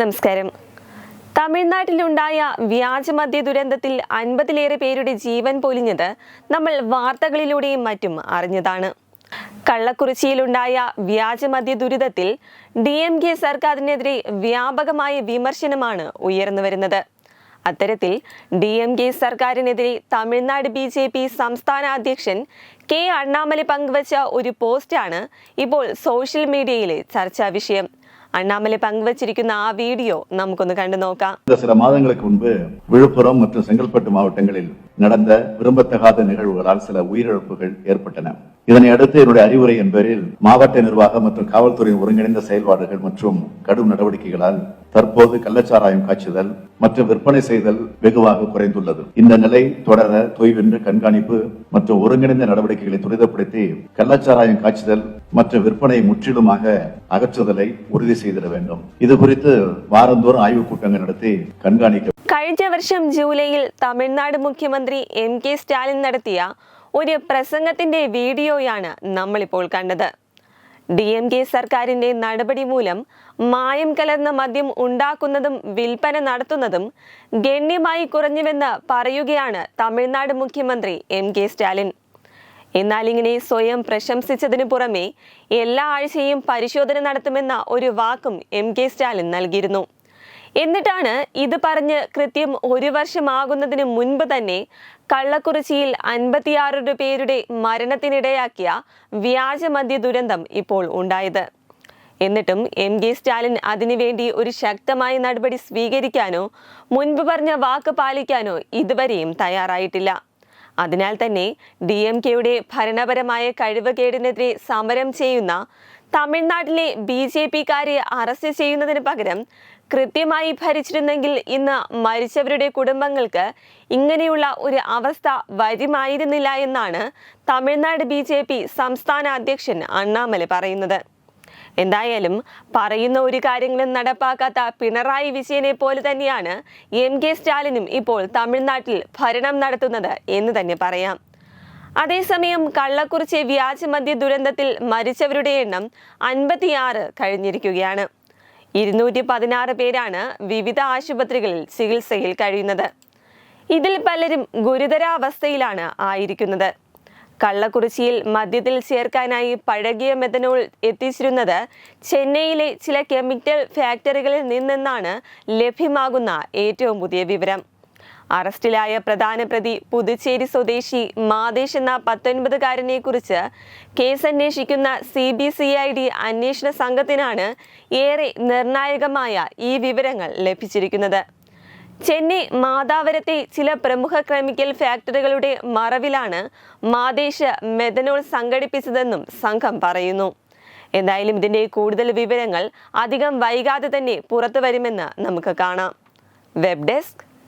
നമസ്കാരം. തമിഴ്നാട്ടിലുണ്ടായ വ്യാജമദ്യ ദുരന്തത്തിൽ അൻപതിലേറെ പേരുടെ ജീവൻ പൊലിഞ്ഞത് നമ്മൾ വാർത്തകളിലൂടെയും മറ്റും അറിഞ്ഞതാണ്. കള്ളക്കുറിച്ചിയിലുണ്ടായ വ്യാജമദ്യ ദുരിതത്തിൽ ഡി എം കെ സർക്കാരിനെതിരെ വ്യാപകമായ വിമർശനമാണ് ഉയർന്നു വരുന്നത്. അത്തരത്തിൽ ഡി എം കെ സർക്കാരിനെതിരെ തമിഴ്നാട് ബി ജെ പി സംസ്ഥാന അധ്യക്ഷൻ കെ അണ്ണാമല പങ്കുവച്ച ഒരു പോസ്റ്റാണ് ഇപ്പോൾ സോഷ്യൽ മീഡിയയിലെ ചർച്ചാ വിഷയം. അണ്ണാമല പങ്കുവച്ചിരിക്കുന്ന ആ വീഡിയോ നമുക്കൊന്ന് കണ്ടു നോക്കാം சில மாதங்களுக்கு முன்பு விழுப்புரம் மற்றும் செங்கல்பட்டு மாவட்டங்களில் நடந்த விரும்பத்தகாத நிகழ்வுகளால் சில உயிரிழப்புகள் ஏற்பட்டன. இதனை அடுத்து என்னுடைய அறிவுரை என்பதில் மாவட்ட நிர்வாகம் மற்றும் காவல்துறையின் ஒருங்கிணைந்த செயல்பாடுகள் மற்றும் கடும் நடவடிக்கைகளால் தற்போது கள்ளச்சாராயம் காய்ச்சுதல் மற்றும் விற்பனை செய்தல் வெகுவாக குறைந்துள்ளது. இந்த நிலை தொடர தொய்வின்றி கண்காணிப்பு மற்றும் ஒருங்கிணைந்த நடவடிக்கைகளை துரிதப்படுத்தி கள்ளச்சாராயம் காய்ச்சுதல் மற்றும் விற்பனையை முற்றிலுமாக அகற்றுதலை உறுதி செய்திட வேண்டும். இது குறித்து வாரந்தோறும் ஆய்வுக் கூட்டங்கள் நடத்தி கண்காணிக்க കഴിഞ്ഞ വർഷം ജൂലൈയിൽ തമിഴ്നാട് മുഖ്യമന്ത്രി എം കെ സ്റ്റാലിൻ നടത്തിയ ഒരു പ്രസംഗത്തിന്റെ വീഡിയോയാണ് നമ്മളിപ്പോൾ കണ്ടത്. ഡി എം കെ സർക്കാരിന്റെ നടപടി മൂലം മായം കലർന്ന മദ്യം ഉണ്ടാക്കുന്നതും വിൽപ്പന നടത്തുന്നതും ഗണ്യമായി കുറഞ്ഞുവെന്ന് പറയുകയാണ് തമിഴ്നാട് മുഖ്യമന്ത്രി എം കെ സ്റ്റാലിൻ. എന്നാൽ ഇങ്ങനെ സ്വയം പ്രശംസിച്ചതിനു പുറമെ എല്ലാ ആഴ്ചയും പരിശോധന നടത്തുമെന്ന ഒരു വാക്കും എം കെ സ്റ്റാലിൻ നൽകിയിരുന്നു. എന്നിട്ടാണ് ഇത് പറഞ്ഞ് കൃത്യം ഒരു വർഷമാകുന്നതിന് മുൻപ് തന്നെ കള്ളക്കുറിച്ചിയിൽ അൻപത്തിയാറ് പേരുടെ മരണത്തിനിടയാക്കിയ വ്യാജമദ്യ ദുരന്തം ഇപ്പോൾ ഉണ്ടായത്. എന്നിട്ടും എം കെ സ്റ്റാലിൻ അതിനുവേണ്ടി ഒരു ശക്തമായ നടപടി സ്വീകരിക്കാനോ മുൻപ് പറഞ്ഞ വാക്ക് പാലിക്കാനോ ഇതുവരെയും തയ്യാറായിട്ടില്ല. അതിനാൽ തന്നെ ഡി എം കെയുടെ ഭരണപരമായ കഴിവുകേടിനെതിരെ സമരം ചെയ്യുന്ന തമിഴ്നാട്ടിലെ ബി ജെ പിക്കാരെ അറസ്റ്റ് ചെയ്യുന്നതിന് പകരം കൃത്യമായി ഭരിച്ചിരുന്നെങ്കിൽ ഇന്ന് മരിച്ചവരുടെ കുടുംബങ്ങൾക്ക് ഇങ്ങനെയുള്ള ഒരു അവസ്ഥ വരുമായിരുന്നില്ല എന്നാണ് തമിഴ്നാട് ബി ജെ പി സംസ്ഥാന അധ്യക്ഷൻ അണ്ണാമല പറയുന്നത്. എന്തായാലും പറയുന്ന ഒരു കാര്യങ്ങളും നടപ്പാക്കാത്ത പിണറായി വിജയനെ പോലെ തന്നെയാണ് എം കെ സ്റ്റാലിനും ഇപ്പോൾ തമിഴ്നാട്ടിൽ ഭരണം നടത്തുന്നത് എന്ന് തന്നെ പറയാം. അതേസമയം കള്ളക്കുറിച്ചി വ്യാജമദ്യ ദുരന്തത്തിൽ മരിച്ചവരുടെ എണ്ണം അൻപത്തിയാറ് കഴിഞ്ഞിരിക്കുകയാണ്. ഇരുന്നൂറ്റി പതിനാറ് പേരാണ് വിവിധ ആശുപത്രികളിൽ ചികിത്സയിൽ കഴിയുന്നത്. ഇതിൽ പലരും ഗുരുതരാവസ്ഥയിലാണ് ആയിരിക്കുന്നത്. കള്ളക്കുറിച്ചിയിൽ മദ്യത്തിൽ ചേർക്കാനായി പഴകിയ മെഥനോൾ എത്തിച്ചിരുന്നത് ചെന്നൈയിലെ ചില കെമിക്കൽ ഫാക്ടറികളിൽ നിന്നെന്നാണ് ലഭ്യമാകുന്ന ഏറ്റവും പുതിയ വിവരം. അറസ്റ്റിലായ പ്രധാന പ്രതി പുതുച്ചേരി സ്വദേശി മാതേഷ് എന്ന പത്തൊൻപതുകാരനെ കുറിച്ച് കേസ് അന്വേഷിക്കുന്ന C B C I D അന്വേഷണ സംഘത്തിനാണ് ഏറെ നിർണായകമായ ഈ വിവരങ്ങൾ ലഭിച്ചിരിക്കുന്നത്. ചെന്നൈ മാതാവരത്തെ ചില പ്രമുഖ കെമിക്കൽ ഫാക്ടറികളുടെ മറവിലാണ് മാതേഷ് മെഥനോൾ സംഘടിപ്പിച്ചതെന്നും സംഘം പറയുന്നു. എന്തായാലും ഇതിന്റെ കൂടുതൽ വിവരങ്ങൾ അധികം വൈകാതെ തന്നെ പുറത്തു വരുമെന്ന് നമുക്ക് കാണാം. Web desk